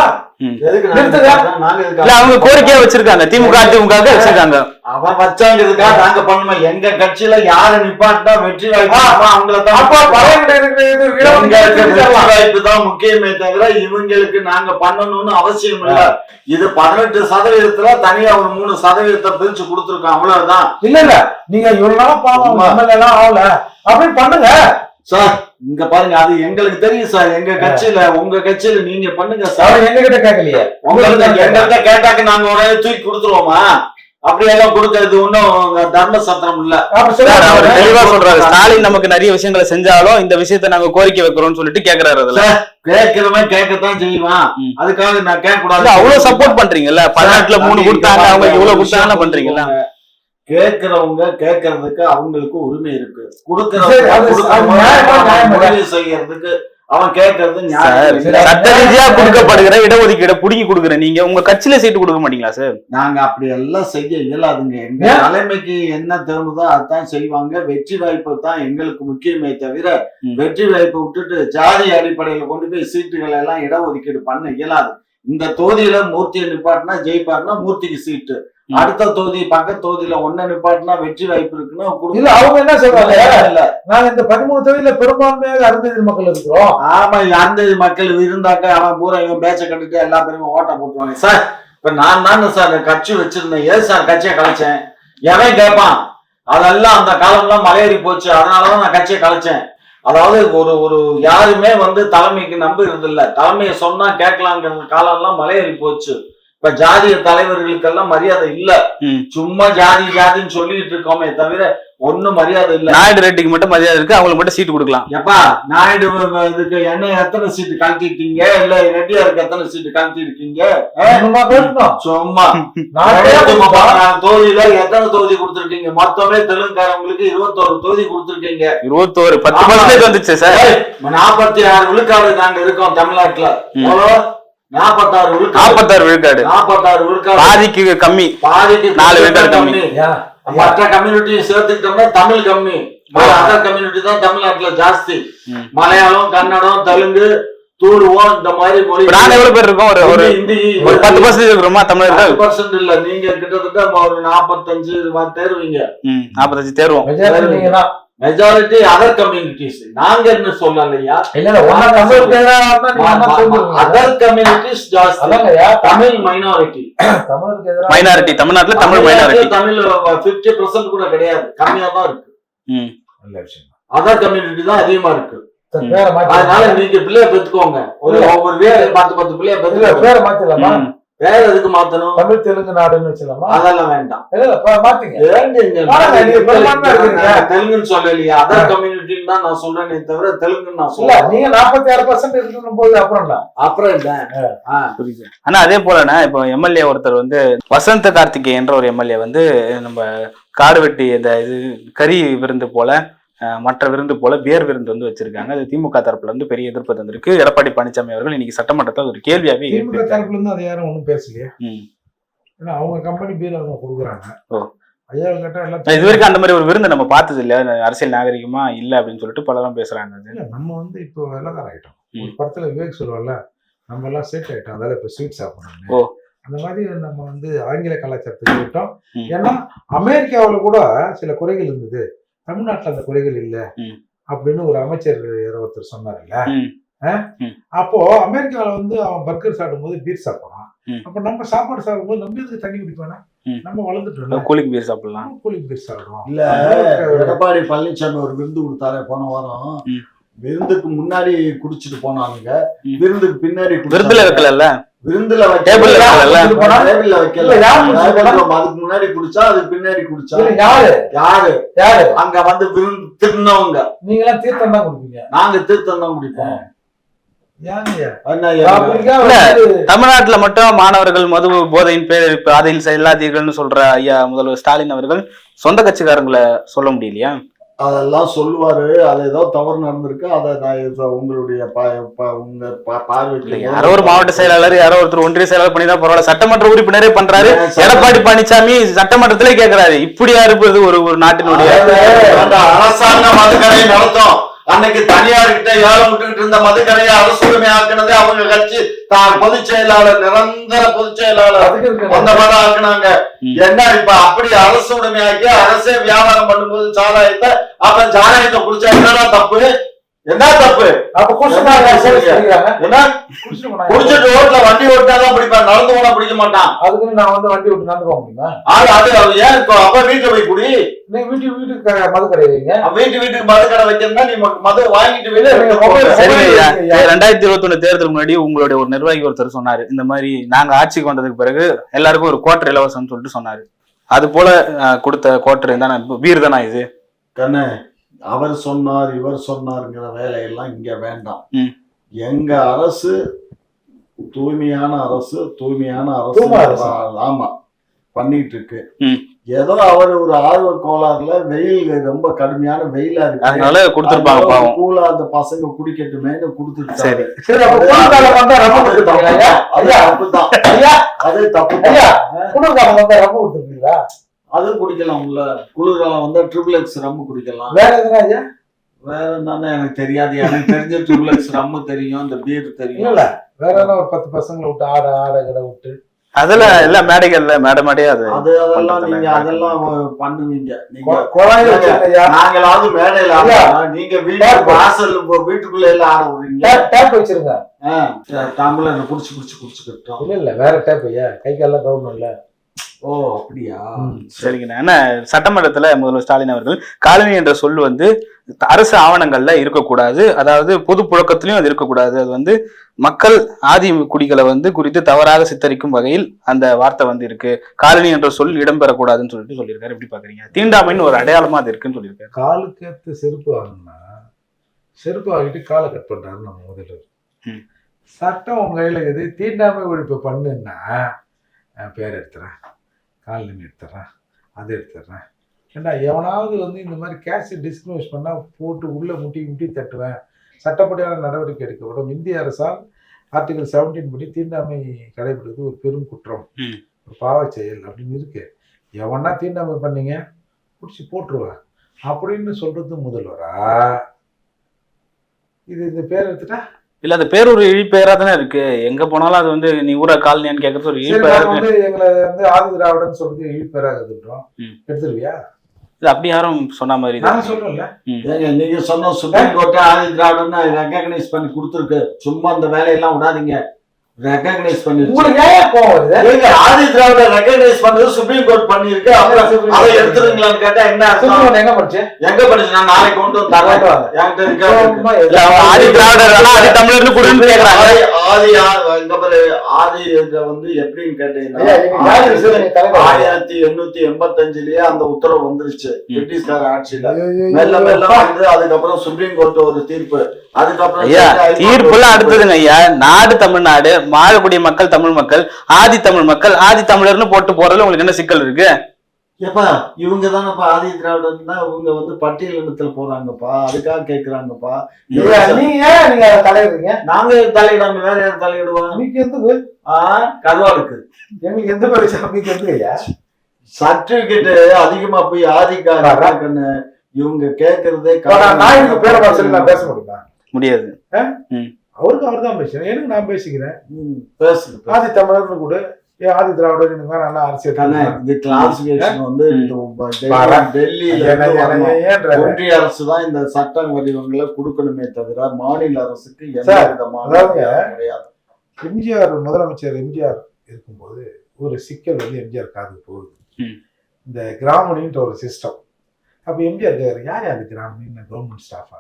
Speaker 1: அவங்க கோரிக்கையா வச்சிருக்காங்க. திமுக அதிமுக வச்சிருக்காங்க.
Speaker 3: அவன் வச்சாங்கிறதுக்காக நாங்க பண்ணுவோம் எங்க கட்சியில யாரு நிப்பாட்டா வெற்றி வாய்ப்பு அவங்கள தான் முக்கியமே தவிர இவங்களுக்கு நாங்க பண்ணணும்னு அவசியம் இல்ல. இது பதினெட்டு சதவீதத்துல தனியா ஒரு மூணு சதவீதத்தை பிரிச்சு கொடுத்துருக்கோம் அவ்வளவுதான்.
Speaker 2: இல்ல இல்ல. நீங்க இவ்வளவு நாளா பாவம் ஆகல. அப்படின்னு பண்ணுங்க.
Speaker 3: சார் இங்க பாருங்க அது எங்களுக்கு தெரியும் சார். எங்க கட்சியில உங்க கட்சியில நீங்க பண்ணுங்க சார்.
Speaker 2: எங்க கிட்ட கேட்கலையே.
Speaker 3: உங்களுக்கு எங்கள்கிட்ட கேட்டாக்க நாங்க உடனே தூக்கி கொடுத்துருவோமா? அப்படியெல்லாம் கொடுக்கறது ஒன்றும் தர்ம சத்திரம் இல்ல.
Speaker 1: அவர் தெளிவா சொல்றாரு. ஸ்டாலின் நமக்கு நிறைய விஷயங்களை செஞ்சாலும் இந்த விஷயத்தை நாங்க கோரிக்கை வைக்கிறோம்னு சொல்லிட்டு கேக்குறாரு அதுல.
Speaker 3: கேட்கிறவன் கேட்கத்தான் செய்வான். அதுக்காக நான் கேட்க
Speaker 1: இல்ல,
Speaker 3: கூடாது
Speaker 1: அவ்வளவு சப்போர்ட் பண்றீங்கல்ல? பதினெட்டுல மூணு கொடுத்தாங்க அவங்க இவ்வளவு
Speaker 3: விஷயம்
Speaker 1: பண்றீங்கல்ல?
Speaker 3: கேட்கிறவங்க கேட்கறதுக்கு அவங்களுக்கு உரிமை இருக்கு. கொடுக்கறவங்க செய்யறதுக்கு அவன் கேட்கறது.
Speaker 1: சட்ட ரீதியா கொடுக்கப்படுகிற இடஒதுக்கீடு புடுங்கி கொடுக்குற நீங்க உங்க கட்சியில சீட்டு கொடுக்க மாட்டீங்களா சார்?
Speaker 3: நாங்க அப்படி எல்லாம் செய்ய இயலாதுங்க. எங்க? தலைமைக்கு என்ன தோணுதோ அதான் செய்வாங்க. வெற்றி வாய்ப்பு தான் எங்களுக்கு முக்கியமே தவிர. வெற்றி வாய்ப்பை விட்டுட்டு ஜாதி அடிப்படையில கொண்டு போய் சீட்டுகளை எல்லாம் இடஒதுக்கீடு பண்ண இயலாது. இந்த தொகுதியில மூர்த்தியை நிப்பாட்டினா ஜெயிப்பாருன்னா மூர்த்திக்கு சீட்டு. அடுத்த தொகுதி பக்கத்து தொகுதியில ஒன்ன நிப்பாட்டினா வெற்றி வாய்ப்பு இருக்குன்னா
Speaker 2: இல்ல அவங்க என்ன சொல்றாங்க?
Speaker 3: இல்ல
Speaker 2: நாங்க இந்த பதிமூணு தொகுதியில பெரும்பான்மையாக அருந்ததி மக்கள் இருக்கிறோம்.
Speaker 3: ஆமா அந்த மக்கள் இருந்தாக்க அவன் பூரா இவன் பேச்ச கண்டுட்டு எல்லா பேருமே ஓட்ட போட்டுருவாங்க சார் இப்ப நான் தானே சார் கட்சி வச்சிருந்தேன். ஏன் சார் கட்சியை கலைச்சேன்? எவன் கேட்பான் அதெல்லாம் அந்த காலம்லாம் மலையேறி போச்சு. அதனாலதான் நான் கட்சியை கலைச்சேன். அதாவது ஒரு ஒரு யாருமே வந்து தலைமைக்கு நம்புறது இல்ல தலைமையை சொன்னா கேட்கலாங்கிற காலம்லாம் மலையேறி போச்சு. இப்ப ஜாதிய தலைவர்களுக்கெல்லாம் மரியாதை இல்ல. சும்மா ஜாதி ஜாதின்னு சொல்லிட்டு இருக்கோமே தவிர ஒண்ணும் மரியாதை இல்ல.
Speaker 1: நாயுடு ரெட்டிக்கு மட்டும் மரியாதை இருக்கு அவங்களுக்கு மட்டும் சீட்டு கொடுக்கலாம்.
Speaker 3: எப்பா நாயுடு இதுக்கு என்ன எத்தனை சீட்டு கழட்டிட்டீங்க இல்ல ரெட்டியாருக்கு எத்தனை சீட்டு
Speaker 2: பேசணும்
Speaker 3: சும்மா தொகுதியில எத்தனை தொகுதி கொடுத்துருக்கீங்க? மொத்தமே தெலுங்குக்காரங்களுக்கு இருபத்தோரு தொகுதி கொடுத்துருக்கீங்க.
Speaker 1: இருபத்தோரு பத்து. பர்சன்டேஜ் வந்துச்சு சார்.
Speaker 3: நாற்பத்தி ஆறு விழுக்காடு நாங்க இருக்கோம் தமிழ்நாட்டுல. நாற்பத்தாறு விழுக்காடு.
Speaker 1: நாற்பத்தாறு விழுக்காடு.
Speaker 3: நாற்பத்தாறு விழுக்காடு.
Speaker 1: பாதிக்கு கம்மி.
Speaker 3: பாதிக்கு
Speaker 1: நாலு விழுக்காடு கம்மி.
Speaker 3: மற்ற கம்யூனிட்டி சேர்த்துக்கிட்டோம்னா தமிழ் கம்மி. அதர் கம்யூனிட்டி தான் தமிழ்நாட்டுல ஜாஸ்தி. மலையாளம் கன்னடம் தெலுங்கு தூளுவோம் இந்த மாதிரி மொழி.
Speaker 1: நாங்க எவ்வளவு பேர் இருக்கோம்? ஒரு ஒரு
Speaker 3: ஹிந்தி
Speaker 1: ஒரு பத்து பர்சன்டேஜ் இருக்கிறோமா தமிழர்கள்
Speaker 3: பர்சன்ட் இல்ல. நீங்க கிட்டத்தட்ட ஒரு நாற்பத்தஞ்சு தேர்வீங்க.
Speaker 1: நாற்பத்தஞ்சு தேர்வோம்.
Speaker 2: மெஜாரிட்டி
Speaker 3: அதர் கம்யூனிட்டிஸ் நாங்க என்ன சொல்லலையா? Other communities Tamil minority
Speaker 1: minority தமிழ்நாட்டுல Tamil minority
Speaker 3: Tamil fifty percent கூட கிடையாது. கம்மியா தான் இருக்கு.
Speaker 1: ம்.
Speaker 2: நல்ல விஷயம்.
Speaker 3: அதர் கம்யூனிட்டி தான் அதிகமா இருக்கு. அதனால நீங்க பிள்ளைய பெத்துக்கோங்க. ஒரு ஒவ்வொரு பேர் பத்து பத்து பிள்ளைய பெத்துக்கோங்க.
Speaker 2: பேரை மாத்திடலாமா?
Speaker 3: வேற எதுக்கு மாத்தணும்?
Speaker 2: தமிழ் தெலுங்கு நாடுன்னு வச்சிடலாமா?
Speaker 3: அதெல்லாம் வேண்டாம்.
Speaker 2: இல்ல, இல்ல,
Speaker 3: தெலுங்குன்னு சொல்லலையா. அதர் கம்யூனிட்டின்னு தான் நான் சொல்றேனே தவிர தெலுங்குன்னு நான்
Speaker 2: இல்ல,
Speaker 3: சொல்ல
Speaker 2: நீங்க 46% இருக்குன்னும் போது அப்புறம் என்ன?
Speaker 3: அப்புறம் என்ன? ஆ.
Speaker 1: புரியுது. ஆனா அதே போலண்ணா இப்போ எம்எல்ஏ ஒருத்தர் வந்து வசந்த கார்த்திகே என்ற ஒரு எம்எல்ஏ வந்து நம்ம காடு வெட்டி இந்த இது கறி விருந்து போல மற்ற விருந்து போல பியர் விருந்து வந்து வச்சிருக்காங்க அது திமுக தரப்புல இருந்து பெரிய எதிர்ப்பு தந்திருக்கு எடப்பாடி பழனிசாமி அவர்கள் இன்னைக்கு சட்டமன்றத்தில் ஒரு கேள்வியாவே
Speaker 2: திமுக. தரப்புல இருந்து அதை யாரும் ஒண்ணும் பேசலையே. ஏன்னா, அவங்க கம்பெனி பீர் அவங்க கொடுக்குறாங்க
Speaker 1: ஓ.
Speaker 2: ஐயா கிட்ட எல்லாம்
Speaker 1: இது வரைக்கும் அந்த மாதிரி ஒரு விருந்து நம்ம பார்த்தது இல்ல அரசியல் நாகரிகமா இல்ல அப்படின்னு சொல்லிட்டு பலரும் பேசுறாங்க.
Speaker 2: இல்ல, நம்ம வந்து இப்போ வெள்ளக்கார ஆயிட்டோம்
Speaker 1: ம்.
Speaker 2: ஒரு படத்துல விவேக் சொல்லுவார்ல நம்ம எல்லாம் செட் ஆயிட்டோம் அதால இப்ப ஸ்வீட்
Speaker 1: ஓ.
Speaker 2: சாப்பிடணும் அந்த மாதிரி நம்ம வந்து ஆங்கில கலாச்சாரத்துக்கு போயிட்டோம்
Speaker 1: ம்.
Speaker 2: ஏன்னா அமெரிக்காவுல கூட சில குறைகள் இருந்தது தமிழ்நாட்டுல அந்த குறைகள் இல்ல. அப்படின்னு ஒரு அமைச்சர் யாரோ ஒருத்தர் சொன்னார்ல. அப்போ அமெரிக்கால வந்து அவன் பர்கர் சாப்பிடும்போது பீர் சாப்பிடுறான். அப்ப நம்ம சாப்பாடு சாப்பிடும்போது நம்ம எதுக்கு தண்ணி குடிப்பானா. நம்ம வளர்ந்துட்டோம்ல
Speaker 1: கூலிக்கு பீர் சாப்பிடலாம்
Speaker 2: கூலிங் பீர் சாப்பிடுறோம்
Speaker 3: இல்ல எடப்பாடி பழனிசாமி ஒரு விருந்து கொடுத்தாரு போன வாரம். விருந்துக்கு முன்னாடி குடிச்சிட்டு போனானுங்க.
Speaker 1: ம்.
Speaker 3: விருந்துக்கு பின்னாடி.
Speaker 1: விருதுல வைக்கல
Speaker 3: விருந்துல வைக்கல.
Speaker 1: டேபிள்ல வைக்கல.
Speaker 3: அதுக்கு முன்னாடி குடிச்சா அதுக்கு பின்னாடி குடிச்சா.
Speaker 2: யாரு?
Speaker 3: யாரு?
Speaker 2: யாரு?
Speaker 3: அங்க வந்து விருந்து திருநவங்க
Speaker 2: நீங்க எல்லாம் தீர்த்தம் தான் கொடுப்பீங்க.
Speaker 3: நாங்க தீர்த்தம் தான் குடிப்போம்.
Speaker 1: தமிழ்நாட்டுல மட்டும் மாணவர்கள் மது போதையின் பேர் பாதையில் செல்லாதீர்கள்னு சொல்ற ஐயா முதல்வர் ஸ்டாலின் அவர்கள் சொந்த கட்சிக்காரங்களை சொல்ல முடியலையா?
Speaker 3: அதெல்லாம் சொல்லுவாரு. அது ஏதோ தவறு நடந்திருக்கு. அதை நான் உங்களுடைய உங்க ப-
Speaker 1: இல்ல
Speaker 3: பார்வைக்கு
Speaker 1: யாரோ ஒரு மாவட்ட செயலாளர் யாரோ ஒருத்தர் ஒன்றிய செயலாளர் பண்ணி தான் பரவாயில்ல சட்டமன்ற உறுப்பினரே பண்றாரு. எடப்பாடி பழனிசாமி சட்டமன்றத்திலே கேக்குறாரு. இப்படியா இருப்பது ஒரு ஒரு நாட்டினுடைய
Speaker 3: அந்த அரசாங்க மதுக்கடையை நடத்தும். அன்னைக்கு தனியார் கிட்ட ஏழை விட்டுக்கிட்டு இருந்த மதுக்கடையை அரசுரிமை ஆக்குனதே அவங்க கட்சி தான் பொதுச் செயலாளர் நிரந்தர பொதுச் செயலாளர். அந்த மாதிரி ஆக்குனாங்க. என்ன இப்ப அப்படி அரசு உடைமையாக்கி அரசே வியாபாரம் பண்ணும்போது சாராயத்தை அப்ப சாராயத்தை குடிச்சா என்னடா தப்பு என்ன தப்பு?
Speaker 2: அப்ப குடிச்சிட்டு
Speaker 3: ரோட்ல வண்டி ஓட்டாதான் பிடிப்பான். நடந்து போனா பிடிக்க மாட்டான்.
Speaker 2: அதுக்குன்னு நான் வந்து வண்டி விட்டு நடந்து போக முடியுமா?
Speaker 3: அது அது ஏன் இப்போ அப்ப வீட்டுல போய் குடி?
Speaker 2: நீங்க வீட்டுக்கு வீட்டுக்கு மது கடை வைங்க.
Speaker 3: அப்ப வீட்டு வீட்டுக்கு மது கடை வைக்கிறதா நீ மது வாங்கிட்டு
Speaker 1: ஐயா. ரெண்டாயிரத்தி இருபத்தி ஒண்ணு தேர்தலுக்கு முன்னாடி உங்களுடைய ஒரு நிர்வாகி ஒருத்தர் சொன்னாரு. இந்த மாதிரி நாங்க ஆட்சிக்கு வந்ததுக்கு பிறகு எல்லாருக்கும் ஒரு கோட்டர் இலவசம்னு சொல்லிட்டு சொன்னாரு. அது போல அஹ், கொடுத்த கோட்டர் தானே வீர் தானா இது?
Speaker 3: கண்ணு அவர் சொன்னார் இவர் சொன்னாருங்கிற வேலையெல்லாம் இங்க வேண்டாம். எங்க அரசு தூய்மையான அரசு தூய்மையான
Speaker 2: தூய்மை
Speaker 3: அரசு. ஆமா பண்ணிட்டு இருக்கு. ஏதோ அவர் ஒரு ஆர்வ கோளாறுல வெயில் ரொம்ப கடுமையான வெயிலா இருக்கு.
Speaker 1: அதனால கொடுத்துருப்பாங்க
Speaker 3: கூலா அந்த பசங்க குடிக்கட்டுமேன்னு கொடுத்துட்டாரு
Speaker 1: சரி.
Speaker 2: சரி அப்ப குளிர்காலம் வந்தா ரொம்ப
Speaker 3: அது தப்பு
Speaker 2: குளிர்காலம் வந்தா ரொம்ப கொடுத்துருக்கீங்களா?
Speaker 3: அது குடிக்கலாம்ல குளிர்காலம் வந்தா ட்ரிபிள் எக்ஸ் ரம் குடிக்கலாம்.
Speaker 2: வேற எதுனா ஐயா
Speaker 3: வேற என்னன்னு எனக்கு தெரியாது. எனக்கு தெரிஞ்ச ட்ரிபிள் எக்ஸ் ரம் தெரியும். இந்த பீர் தெரியும்.
Speaker 2: இல்ல வேற என்ன ஒரு பத்து பசங்களை விட்டு ஆட ஆட கடை விட்டு.
Speaker 1: அதெல்லாம் எல்லாம் மேடைகள்ல மேடை மேடையே அது
Speaker 3: அது அதெல்லாம் நீங்க அதெல்லாம் பண்ணுவீங்க. நீங்க
Speaker 2: கொ- குழாய் வச்சிருக்க ஐயா
Speaker 3: நாங்களாவது மேடையில. நீங்க வீட்டு வாசல் வீட்டுக்குள்ள எல்லாம் ஆட விடுறீங்க.
Speaker 2: டேப் வச்சிருங்க.
Speaker 3: தமிழ் குடிச்சு குடிச்சு குடிச்சுக்கிட்டோம்
Speaker 2: இல்ல இல்ல. வேற டேப் ஐயா கை காலெல்லாம் கவுரணும் இல்ல
Speaker 3: ஓ அப்படியா?
Speaker 1: சரிங்கண்ணா என்ன சட்டமன்றத்துல முதல்வர் ஸ்டாலின் அவர்கள் காலனி என்ற சொல் வந்து அரசு ஆவணங்கள்ல இருக்கக்கூடாது. அதாவது பொது புழக்கத்திலையும் அது இருக்கக்கூடாது. அது வந்து மக்கள் ஆதி குடிகளை வந்து குறித்து தவறாக சித்தரிக்கும் வகையில் அந்த வார்த்தை வந்து இருக்கு. காலனி என்ற சொல் இடம்பெறக்கூடாதுன்னு சொல்லிட்டு சொல்லியிருக்காரு. எப்படி பாக்குறீங்க? தீண்டாமைன்னு ஒரு அடையாளமா அது இருக்குன்னு சொல்லியிருக்காரு.
Speaker 2: காலுக்கு ஏத்த செருப்பு வாங்கினா செருப்பு வாங்கிட்டு காலை கட் பண்றாரு நம்ம முதல்வர்.
Speaker 1: ம்.
Speaker 2: சட்டம் உங்க கையில இருக்குது. தீண்டாமை ஒழிப்பு பண்ணுன்னா பேர் எடுத்துறேன். கால் நின்று எடுத்துறேன் அது எடுத்துறேன் ஏண்டா எவனாவது வந்து இந்த மாதிரி கேஷ் டிஸ்கிரிமினேட் பண்ணா போட்டு உள்ள முட்டி முட்டி தட்டுவேன். சட்டப்படியான நடவடிக்கை எடுக்கப்படும். இந்திய அரசால் ஆர்டிகல் 17 படி தீண்டாமை கடைபிடிப்பது ஒரு பெரும் குற்றம். ஒரு பாவச் செயல் அப்படின்னு இருக்கு. எவனா தீண்டாமை பண்ணீங்க? பிடிச்சி போட்டுருவேன் அப்படின்னு சொல்றது முதல்வரா? இது இந்த பேர் எடுத்துட்டா?
Speaker 1: இல்ல அது பேர் ஒரு இழிப்பெயரா தானே இருக்கு. எங்க போனாலும் அது வந்து நீ ஊரா காலனியான்னு கேட்கறது ஒரு இழிப்பெயரா
Speaker 2: வந்து எங்களை வந்து ஆதி திராவிடன் சொல்றது இழிப்பேராகுதுன்றோம்
Speaker 1: ம்.
Speaker 2: எடுத்துருவியா?
Speaker 1: இது அப்படி யாரும் சொன்ன மாதிரி
Speaker 2: சொல்றோம்ல
Speaker 3: ஏங்க நீங்க சொன்ன சுப்ரீம் கோர்ட்டே ஆதி திராவிடன்னு ரெக்கக்னைஸ் பண்ணி கொடுத்துருக்கு. சும்மா அந்த வேலையெல்லாம் விடாதீங்க. ரெக்கக்னைஸ் பண்ணி
Speaker 2: உங்களுக்கு ஏன் கோவம் வருது?
Speaker 3: ஏங்க ஆதி திராவிட ரெக்கக்னைஸ் பண்ணது சுப்ரீம் கோர்ட் பண்ணிருக்கு அப்புறம் அதை எடுத்துருங்களான்னு கேட்டா என்ன அர்த்தம்?
Speaker 2: சுப்ரீம் எங்க படிச்சு
Speaker 3: எங்க படிச்சு நான் நாளைக்கு கொண்டு வந்து தரேன். என்கிட்ட இருக்கா
Speaker 1: ஆதி திராவிடர் ஆதி தமிழர்னு கொடுன்னு கேக்குறாங்க.
Speaker 3: ஆதி ஆதி இத வந்து எப்படின்னு கேட்டீங்கன்னா. ஆயிரத்தி எண்ணூத்தி எண்பத்தஞ்சுலயே அந்த உத்தரவு வந்துருச்சு பிரிட்டிஷ்கார ஆட்சியில. மெல்ல மெல்ல. வந்து அதுக்கப்புறம் சுப்ரீம் கோர்ட் ஒரு தீர்ப்பு. அதுக்கப்புறம்
Speaker 1: தீர்ப்புலாம் அடுத்ததுங்க ஐயா. நாடு தமிழ்நாடு வாழக்கூடிய மக்கள் தமிழ் மக்கள் ஆதி தமிழ் மக்கள் ஆதி தமிழர்னு போட்டு போறதுல உங்களுக்கு என்ன சிக்கல் இருக்கு?
Speaker 3: எப்பா இவங்க தானப்பா ஆதி திராவிடன்னா இவங்க வந்து பட்டியல் இனத்துல போறாங்கப்பா அதுக்காக கேக்குறாங்கப்பா.
Speaker 2: நீங்க நீங்க தலையிடுறீங்க?
Speaker 3: நாங்க தலையிடாம வேற யாரும் தலையிடுவோம்
Speaker 2: அமைக்கு எந்தது
Speaker 3: ஆஹ் கருவாடுக்கு.
Speaker 2: எங்களுக்கு எந்த பேரு அமைக்கு எந்த
Speaker 3: சர்டிபிகேட் அதிகமா போய் ஆதிக்காரன்னு இவங்க கேக்குறதே
Speaker 2: நான் இவங்க பேர பேச முடியுமா?
Speaker 1: முடியாது.
Speaker 2: அவருக்கு அவர் தான் பேசுறேன் எனக்கு நான் பேசிக்கிறேன்.
Speaker 3: பேசுறேன்
Speaker 2: ஆதி தமிழர்னு கூட ஆதி திராவிடர் எனக்கு வேற நல்லா அரசியல்?
Speaker 3: இந்த கிளாசிபிகேஷன் வந்து இது. டெல்லியில ஒன்றிய அரசு தான் இந்த சட்ட வடிவங்களை கொடுக்கணுமே தவிர மாநில அரசுக்கு எந்த விதமான கிடையாது.
Speaker 2: எம்ஜிஆர் முதலமைச்சர் எம்ஜிஆர் இருக்கும்போது ஒரு சிக்கல் வந்து எம்ஜிஆர் காதுக்கு போகுது. இந்த கிராமணின்ற ஒரு சிஸ்டம் அப்ப எம்ஜிஆர் கேக்குறாரு, யார் யார் கிராமணி கவர்மெண்ட் ஸ்டாஃபா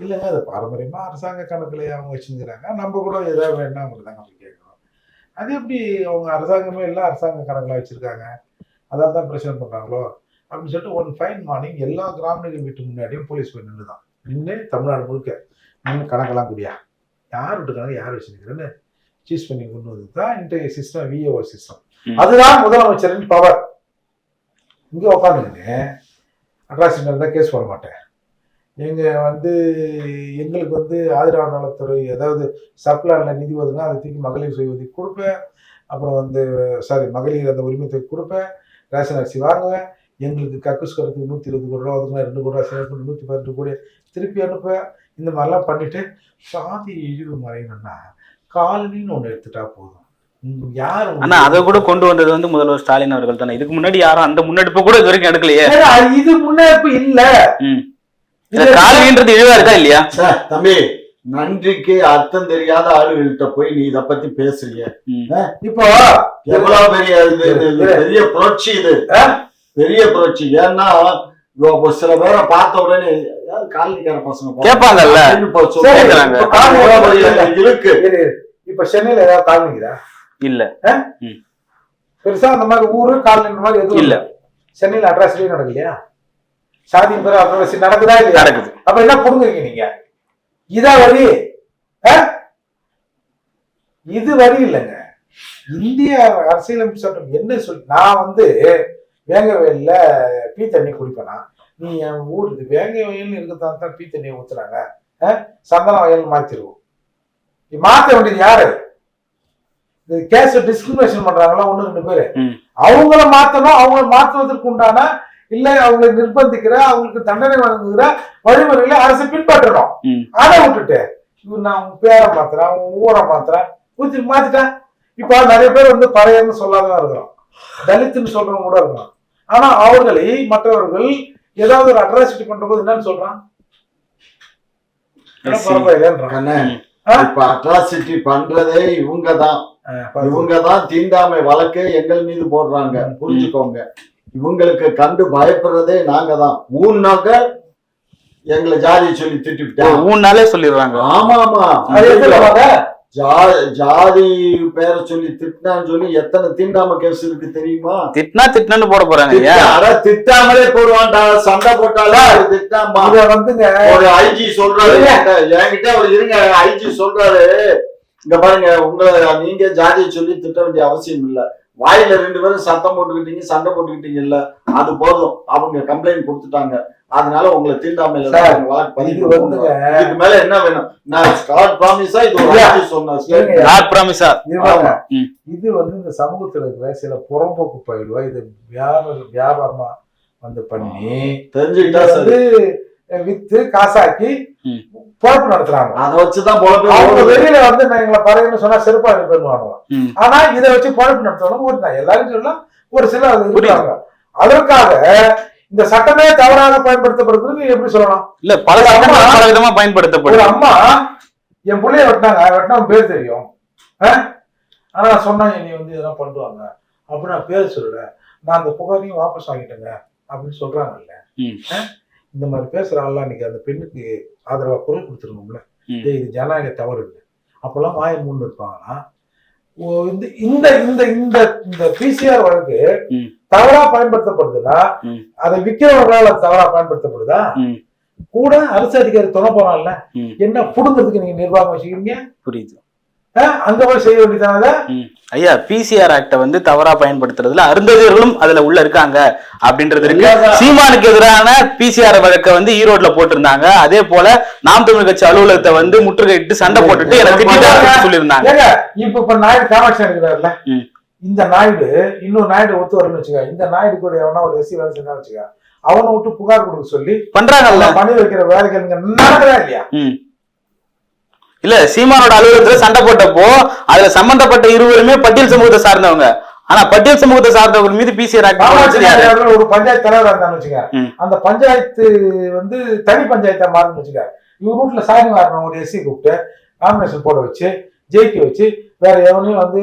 Speaker 2: இல்லைங்க அது பாரம்பரியமா அரசாங்க கணக்குல அவங்க வச்சுருக்கிறாங்க. நம்ம கூட ஏதாவது வேணா அவங்க தாங்க போய் கேட்கணும் அது எப்படி அவங்க அரசாங்கமே இல்லை அரசாங்க கணக்குல வச்சிருக்காங்க. அதால தான் பிரச்சனை பண்றாங்களோ அப்படின்னு சொல்லிட்டு ஒன் ஃபைன் மார்னிங் எல்லா கிராமங்கள் வீட்டு முன்னாடியும் போலீஸ் போய் நின்று தான் நின்று தமிழ்நாடு முழுக்க நின்று கணக்கெல்லாம் குடியா? யார் வீட்டு கணக்கு யார் வச்சிருக்கிறேன்னு சீஸ் பண்ணி கொண்டு வந்து தான் இன்றைய சிஸ்டம் விஏஓ சிஸ்டம். அதுதான் முதலமைச்சரின் பவர் இங்கே உட்காந்துக்கின்னு அட்ராசிட்டி தான் கேஸ் போட மாட்டேன். எங்க வந்து எங்களுக்கு வந்து ஆதரவு நலத்துறை அதாவது சப்ளான்ல நிதி ஒதுங்க அதை தூக்கி மகளிர் சுய உதவி கொடுப்பேன். அப்புறம் வந்து சாரி மகளிர் அந்த உரிமை கொடுப்பேன். ரேஷன் அரிசி வாங்குவேன். எங்களுக்கு கக்கூஸ் கருத்துக்கு நூற்றி இருபது கோடி ரூபா ஒதுங்க ரெண்டு கோடி ரூபா பண்ணி நூற்றி பதினெட்டு கோடி திருப்பி அனுப்புவேன். இந்த மாதிரிலாம் பண்ணிட்டு சாதி இழிவு மறையணும்னா காலனின்னு ஒன்று எடுத்துட்டா போதும். யார்
Speaker 1: ஆனா அதை கூட கொண்டு வந்தது வந்து முதல்வர் ஸ்டாலின் அவர்கள் தானே. இதுக்கு முன்னாடி யாரும் அந்த முன்னெடுப்பு கூட இது வரைக்கும் எடுக்கலையே.
Speaker 2: இது முன்னேற்பு இல்ல.
Speaker 1: காலனின்றது இழிவா இருக்கா இல்லையா?
Speaker 3: சார், தம்பி நன்றிக்கு அர்த்தம் தெரியாத ஆளுகள்கிட்ட போய் நீ இத பத்தி பேசுறிய
Speaker 1: ம்.
Speaker 2: இப்போ
Speaker 3: எவ்வளவு பெரிய இது பெரிய புரட்சி இது? பெரிய புரட்சி. ஏன்னா சில பேரை பார்த்த உடனே காலனிக்கார பசங்க.
Speaker 1: கேட்பாங்கல்ல.
Speaker 3: இருக்கு?
Speaker 2: இரு, இரு. இப்ப சென்னையில ஏதாவது காலனிக்குதா
Speaker 1: இல்ல.
Speaker 2: பெருசா அந்த மாதிரி ஊரு காலனி மாதிரி எதுவும்
Speaker 1: இல்ல.
Speaker 2: சென்னையில அட்ராசிட்டி நடக்கலையா? சாதி பேர் அட்ராசிட்டி நடக்குதா இல்லையா?
Speaker 1: நடக்குது.
Speaker 2: அப்ப என்ன புடுங்குறீங்க நீங்க? இதா வரி? இது வரி இல்லைங்க. இந்திய அரசியலமைப்பு சட்டம் என்ன சொல் நான் வந்து வேங்கவேல்ல பீ தண்ணி குடிப்பேனா? நீ என் ஊருக்கு வேங்க வயல்னு இருக்கத்தான் தான் பீ தண்ணியை ஊத்துறாங்க? சந்தன வயல் மாத்திருவோம். மாத்த வேண்டியது யாரு? இந்த கேஸ் டிஸ்கிரிமினேஷன் பண்றாங்களா? ஒண்ணு ரெண்டு பேரு. அவங்கள மாத்தணும் அவங்கள மாற்றுவதற்கு உண்டான இல்ல அவங்களை நிர்பந்திக்கிற அவங்களுக்கு தண்டனை வழங்குகிற வழிமுறைகளை அரசு பின்பற்றணும். அதை விட்டுட்டு இவர் நான் பேரை மாத்துறேன் உன் ஊரை மாத்துறேன் ஊத்தி மாத்திட்டேன். இப்போ நிறைய பேர் வந்து பறையன்னு சொல்லாதான் இருக்கிறோம் தலித்துன்னு சொல்றவங்க கூட இருக்கலாம் ஆனா அவர்களை மற்றவர்கள் ஏதாவது ஒரு அட்ராசிட்டி பண்ற போது என்னன்னு சொல்றான்?
Speaker 3: இப்ப அட்ராசிட்டி பண்றதே இவங்க தான்
Speaker 2: ஆ, பாத்து.
Speaker 3: இவங்க தான் தீண்டாமை வழக்கை எங்கள் மீது போடுறாங்க. புரிஞ்சுக்கோங்க. இவங்களுக்கு கண்டு பயப்படுறதே நாங்க தான் ஊன்னாக்க எங்களை ஜாதியை சொல்லி திட்டிவிட்டேன்
Speaker 1: ஊன்னாலே சொல்லிடுறாங்க.
Speaker 3: ஆமா ஆமா. ஜாதி பேரை சொல்லி திட்டினான்னு சொல்லி எத்தனை தீண்டாம கேஸ் இருக்கு தெரியுமா?
Speaker 1: திட்டினா திட்டினு போட போறாங்க
Speaker 3: அட திட்டாமலே போடுவான்டா. சண்டை போட்டாலே திட்டாமா?
Speaker 2: வந்துங்க.
Speaker 3: ஒரு ஐஜி சொல்றாரு. என்கிட்ட என்கிட்ட ஒரு இருங்க. ஐஜி சொல்றாரு. இங்க பாருங்க உங்களை நீங்க ஜாதியை சொல்லி திட்ட வேண்டிய அவசியம் இல்ல. வாயில ரெண்டு பேரும் சத்தம் போட்டுக்கிட்டீங்க சண்டை போட்டுக்கிட்டீங்க இல்ல அது போதும். அவங்க கம்ப்ளைண்ட் கொடுத்துட்டாங்க. அதனால உங்களை தீண்டாமையில
Speaker 2: சார்,
Speaker 3: வழக்கு பதிவு
Speaker 2: வந்துங்க.
Speaker 3: பண்ணுவோம். இதுக்கு மேல என்ன வேணும்? நான் ஸ்காட் ப்ராமிஸா இது ஒரு
Speaker 2: இல்ல.
Speaker 3: ஐஜி சொன்ன
Speaker 2: இருங்க.
Speaker 3: statement.
Speaker 1: காட் ப்ராமிஸா
Speaker 2: இது வந்து இந்த சமூகத்துல இருக்கிற சில புறம்போக்கு பயிடுவா இது வியாபார வியாபாரமா வந்து பண்ணி
Speaker 3: தெரிஞ்சுக்கிட்டா
Speaker 2: வந்து வித்து காசாக்கி. பொழப்பு நடத்துறாங்க
Speaker 3: அதை வச்சுதான் பொழப்பே
Speaker 2: அவங்க. வெளியில வந்து நான் எங்களை பறையன்னு சொன்னா செருப்பா பண்ணுவாங்க. ஆனா இதை வச்சு பொழப்பு நடத்தணும் ஒரு நான் எல்லாரும் சொல்லலாம் ஒரு
Speaker 1: புரியுது.
Speaker 2: இருக்காங்க அதற்காக இந்த சட்டமே தவறாக பயன்படுத்தப்படுறது நீங்க எப்படி சொல்லலாம்
Speaker 1: இல்ல பல பல விதமா பயன்படுத்தப்படும்
Speaker 2: அம்மா என் பிள்ளைய வெட்டினாங்க வெட்டினவன் பேர் தெரியும்? ஆனா நான் சொன்னா நீ வந்து இதெல்லாம் பண்ணுவாங்க அப்படி நான் பேர் சொல்லல நான் அந்த புகாரையும் வாபஸ் வாங்கிட்டேங்க அப்படின்னு சொல்றாங்கல்ல? இந்த மாதிரி பேசுற ஆள்லாம் இன்னைக்கு அந்த பெண்ணுக்கு ஆதரவா குரல் கொடுத்துருக்கோம்ல இது ஜனநாயக தவறு இல்லை அப்பெல்லாம் வாய மூணு இருப்பாங்கன்னா இந்த இந்த இந்த இந்த இந்த பிசிஆர் வழக்கு. தவறா பயன்படுத்தப்படுதுன்னா. அதை விற்கிறவர்களால் அது தவறா பயன்படுத்தப்படுதா. கூட அரசு அதிகாரி துணை போறான்ல
Speaker 1: ம்.
Speaker 2: என்ன புடுங்கிறதுக்கு நீங்க நிர்வாகம் வச்சுக்கிறீங்க
Speaker 1: புரியுது?
Speaker 2: அங்க போய் செய்ய வேண்டியதானத
Speaker 1: ஐயா பிசிஆர் ஆக்ட வந்து தவறா பயன்படுத்துறதுல அருந்ததியர்களும் அதுல உள்ள இருக்காங்க அப்படின்றது இருக்கு. சீமானுக்கு எதிரான பிசிஆர் வழக்க வந்து ஈரோட்ல போட்டிருந்தாங்க. அதே போல நாம் தமிழ் கட்சி அலுவலகத்தை வந்து முற்றுகையிட்டு சண்டை போட்டுட்டு எனக்கு சொல்லியிருந்தாங்க
Speaker 2: இப்ப இப்ப நாயுடு காமாட்சி இருக்கிறாருல. இந்த நாயுடு இன்னொரு நாயுடு ஒத்து வரணும்னு வச்சுக்க இந்த நாயுடு கூட எவனா ஒரு எஸ்சி வேலை செஞ்சா வச்சுக்க அவனை விட்டு புகார் கொடுக்க சொல்லி
Speaker 1: பண்றாங்கல்ல.
Speaker 2: பண்ணி வைக்கிற வேலைகள் இங்க நடக்குதா இல்லையா.
Speaker 1: இல்ல சீமானோட அலுவலகத்துல சண்டை போட்டப்போ அதுல சம்பந்தப்பட்ட இருவருமே பட்டியல் சமூகத்தை சார்ந்தவங்க. ஆனா பட்டியல் சமூகத்தை சார்ந்தவங்க மீது?
Speaker 2: நாயுடு ஒரு பஞ்சாயத்து தலைவர் இருந்தான்னு வச்சுக்க. அந்த பஞ்சாயத்து வந்து தனி பஞ்சாயத்தா மாறுன்னு வச்சுக்க இவர் வீட்டுல சாணி மாறணும் ஒரு எஸ்சி கூப்பிட்டு நாமினேஷன் போட வச்சு ஜெயிக்க வச்சு வேற எவனையும் வந்து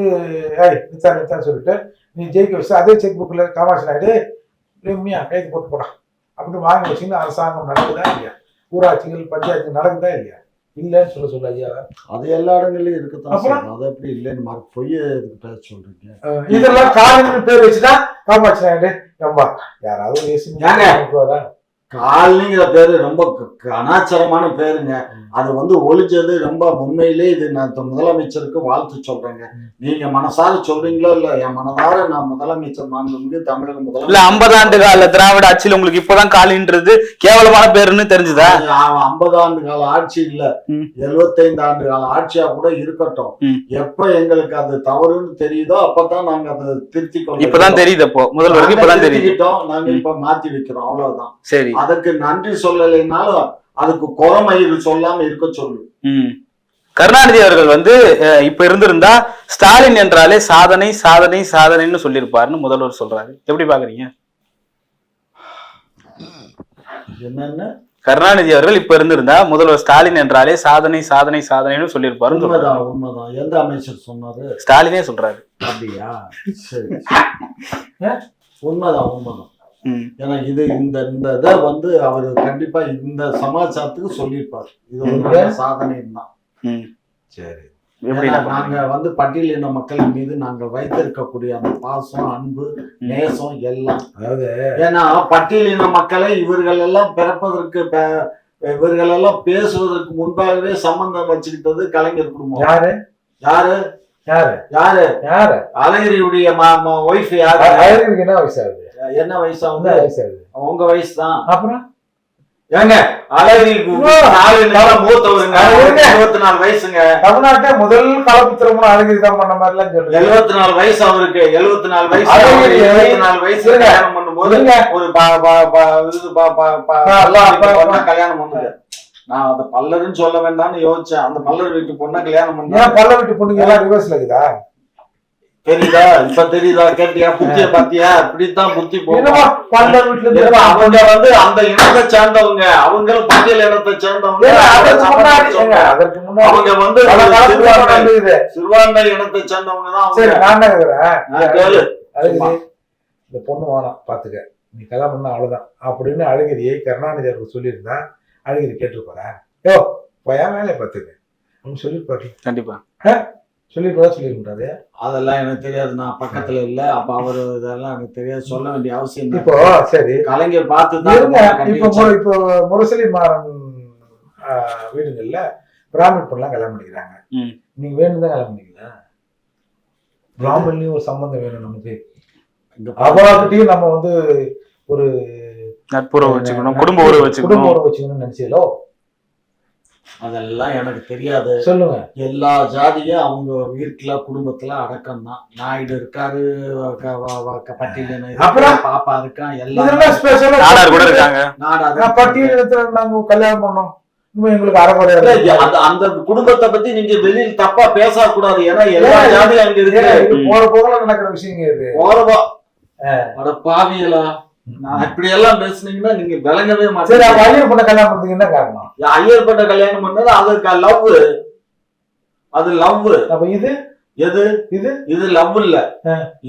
Speaker 2: ஏய் நிச்சா நிச்சான்னு சொல்லிட்டு நீ ஜெயிக்க வச்சு அதே செக் புக்ல காமாட்சி நாயுடு ரம்யா கைது போட்டு போடா. அப்படின்னு வாங்கி வச்சுன்னு அரசாங்கம் நடக்குதா இல்லையா? ஊராட்சிகள் பஞ்சாயத்து நடக்குதா இல்லையா? இல்லைன்னு சொல்ல சொல்ல ஐயா
Speaker 4: அது எல்லா இடங்கள்லயும் இருக்கத்தான்
Speaker 2: அப்புறம்?
Speaker 4: அது எப்படி இல்லைன்னு மார்க் பொய்ய இதுக்கு பேச சொல்றீங்க
Speaker 2: இதெல்லாம் காலனின்னு பேர் வச்சுதான் காமாட்சி ஏம்பா யாராவது? கூப்பிடுவாரா?
Speaker 3: காலனிங்கிற பேரு ரொம்ப அனாச்சரமான பேருங்க அது வந்து ஒழிச்சது ரொம்ப உண்மையிலே இது நான் முதலமைச்சருக்கு வாழ்த்து சொல்றேங்க. நீங்க மனசார சொல்றீங்களோ இல்ல என் மனதார நான் முதலமைச்சர் மாண்புமிகு தமிழக
Speaker 1: இல்ல
Speaker 3: முதலமைச்சர்?
Speaker 1: ஐம்பது ஆண்டு கால திராவிட ஆட்சியில உங்களுக்கு இப்பதான் காலின்றது கேவலமான பேருன்னு தெரிஞ்சுதா?
Speaker 4: ஐம்பது ஆண்டு கால ஆட்சி இல்ல. எழுபத்தைந்து ஆண்டு கால ஆட்சியா கூட இருக்கட்டும். எப்ப எங்களுக்கு அது தவறுன்னு தெரியுதோ அப்பதான் நாங்க அதை திருத்தி
Speaker 1: இப்பதான் தெரியுது அப்போ முதல்வருக்கு இப்பதான் தெரியுது.
Speaker 4: நாங்க. இப்ப மாத்தி வைக்கிறோம். அவ்வளவுதான்.
Speaker 1: சரி.
Speaker 4: அதுக்கு நன்றி சொல்லலைனாலும் அதுக்கு குறமயிறு சொல்லாம இருக்க சொல்லு.
Speaker 1: கருணாநிதி அவர்கள் வந்து இப்ப இருந்திருந்தா ஸ்டாலின் என்றாலே சாதனை சாதனை சாதனைன்னு சொல்லியிருப்பாருன்னு முதல்வர் சொல்றாரு. எப்படி பாக்குறீங்க?
Speaker 4: என்னன்னு?
Speaker 1: கருணாநிதி அவர்கள் இப்ப இருந்திருந்தா முதல்வர் ஸ்டாலின் என்றாலே சாதனை சாதனை சாதனைன்னு சொல்லியிருப்பாருன்னு சொல்றாரு.
Speaker 4: உண்மைதான். உண்மைதான் எந்த அமைச்சர் சொன்னாரு?
Speaker 1: ஸ்டாலினே சொல்றாரு.
Speaker 4: அப்படியா? சரி? உண்மைதான் உண்மைதான். ஏன்னா இது இந்த இந்த இதை வந்து அவர் கண்டிப்பா இந்த சமாச்சாரத்துக்கு சொல்லியிருப்பார். இது ஒரு சாதனை தான்
Speaker 2: சரி.
Speaker 4: நாங்க வந்து பட்டியலின மக்களின் மீது நாங்க வைத்திருக்கக்கூடிய அந்த பாசம் அன்பு நேசம் எல்லாம்.
Speaker 2: அதாவது
Speaker 4: ஏன்னா பட்டியலின மக்களை இவர்கள் எல்லாம் பிறப்பதற்கு இவர்கள் எல்லாம் பேசுவதற்கு முன்பாகவே சம்பந்தம் வச்சுக்கிட்டது கலைஞர் குடும்பம்.
Speaker 2: யாரு?
Speaker 4: யாரு?
Speaker 2: யாரு?
Speaker 4: யாரு?
Speaker 2: யாரு?
Speaker 4: அழகிரியுடைய ஒய்ஃப் யாரு?
Speaker 2: அழகிரிக்கு என்ன வயசு ஆகுது?
Speaker 4: என்ன வயசு ஆகுது?
Speaker 2: வயசு ஆகுது?
Speaker 4: உங்க வயசு தான்
Speaker 2: அப்புறம்?
Speaker 3: ஏங்க அழகிரி நாலு நிமிடம் மூத்தவருங்க. இருபத்தி நாலு வயசுங்க.
Speaker 2: தமிழ்நாட்டை முதல் கலப்பு திருமணம் அழகிரி தான் பண்ண மாதிரிலாம் சொல்றீங்க
Speaker 3: எழுபத்தி நாலு வயசு அவருக்கு. எழுபத்தி நாலு வயசு. எழுபத்தி நாலு வயசு. கல்யாணம் பண்ணும்போது. ஒரு கல்யாணம் பண்ணுது. நான் அந்த பல்லருன்னு சொல்ல வேண்டாம்னு யோசிச்சேன். அந்த பல்லர் வீட்டு பொண்ணை கல்யாணம் பண்ணா
Speaker 2: பல்ல விட்டு பொண்ணுங்க எல்லாம் ரிவர்ஸ்ல இருக்குதா?
Speaker 3: தெரியுதா? இப்ப தெரியுதா? கேட்டியா? புத்திய பாத்தியா? இப்படித்தான் புத்தி போகும். அவங்க வந்து அந்த இனத்தை சேர்ந்தவங்க. அவங்களும் பட்டியல் இனத்தை சேர்ந்தவங்க. அவங்க வந்து சிறுபான்மை இனத்தை சேர்ந்தவங்க தான் கேளு.
Speaker 2: இந்த பொண்ணு வேணாம் பாத்துக்க. நீ கல்யாணம் பண்ணா அவ்வளவுதான். அப்படின்னு அழகிரியை கருணாநிதி அவர்கள் சொல்லியிருந்தா அழகிரி கேட்டிருப்பாரா? யோ பையன் வேலையை பாத்துக்க அப்படின்னு சொல்லியிருப்பாரு
Speaker 1: கண்டிப்பா.
Speaker 2: சொல்லியிருப்பாரா சொல்லியிருப்பாரு
Speaker 4: அதெல்லாம் எனக்கு தெரியாது. நான் பக்கத்துல இல்ல. அப்ப அவர் இதெல்லாம் எனக்கு தெரியாது. சொல்ல வேண்டிய அவசியம் இல்லை.
Speaker 2: இப்போ சரி.
Speaker 4: கலைஞர் பார்த்து தான்
Speaker 2: இப்போ இப்போ முரசொலி மாறன் ஆஹ், வீடுகள்ல பிராமின் பொண்ணலாம் கல்யாணம் பண்ணிக்கிறாங்க. நீங்க வேணும் தான் கல்யாணம் பண்ணிக்கலாம் பிராமன்லயும் ஒரு சம்பந்தம் வேணும் நமக்கு. அவர்கிட்டயும் நம்ம வந்து ஒரு
Speaker 1: நட்புறவு வச்சுக்கணும் குடும்ப உறவு
Speaker 2: குடும்ப
Speaker 1: வச்சுக்கணும்
Speaker 2: உறவு வச்சுக்கணும்னு நினைச்சீங்களோ
Speaker 4: அதெல்லாம் எனக்கு தெரியாது.
Speaker 2: சொல்லுங்க.
Speaker 4: எல்லா ஜாதியும் அவங்க வீட்டுல குடும்பத்துல அடக்கம் தான் நாயுடு இருக்காரு பட்டியலின? பாப்பா இருக்கான் எல்லாம்
Speaker 1: கூட இருக்காங்க.
Speaker 4: நாடாரு
Speaker 2: பட்டியலினத்துல நாங்க கல்யாணம் பண்ணோம் எங்களுக்கு அறகுறையா.
Speaker 3: அந்த அந்த குடும்பத்தை பத்தி நீங்க வெளியில் தப்பா பேசக்கூடாது. ஏன்னா எல்லா? ஜாதியும் அங்க இருக்கு.
Speaker 2: போற போகல நடக்கிற விஷயங்க இது.
Speaker 3: அட பாவியலா நான் இப்படி எல்லாம் பேசுனீங்கன்னா நீங்க விளங்கவே மாட்டீங்க.
Speaker 2: ஐயர் பொண்ணை கல்யாணம் பண்றதுக்கு என்ன காரணம்?
Speaker 3: ஐயர்பட்ட கல்யாணம் பண்ணது அது லவ். அது லவ்.
Speaker 2: அப்ப இது?
Speaker 3: எது?
Speaker 2: இது?
Speaker 3: இது லவ் இல்ல.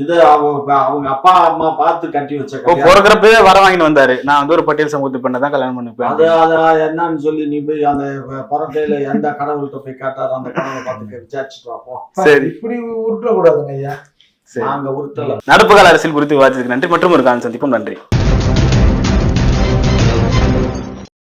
Speaker 3: இது அவங்க அவங்க அப்பா அம்மா பார்த்து கட்டி வச்ச.
Speaker 1: பிறக்கிறப்பவே வர வாங்கிட்டு வந்தாரு. நான் வந்து ஒரு பட்டியல் சமூகத்து பெண்ணை தான் கல்யாணம் பண்ணிப்பேன்
Speaker 4: அது அது என்னன்னு சொல்லி நீ போய் அந்த புறக்கையில எந்த கடவுள்கிட்ட போய் கேட்டாரோ அந்த கடவுளை பார்த்து விசாரிச்சுட்டு வாப்போம்
Speaker 1: சரி.
Speaker 2: இப்படி உருட்ட கூடாதுங்க ஐயா.
Speaker 4: நாங்க உருட்டல.
Speaker 1: நடப்பு கால அரசியல் குறித்து விவாதித்ததுக்கு நன்றி. மற்றும் ஒரு காலம் சந்திப்போம். நன்றி.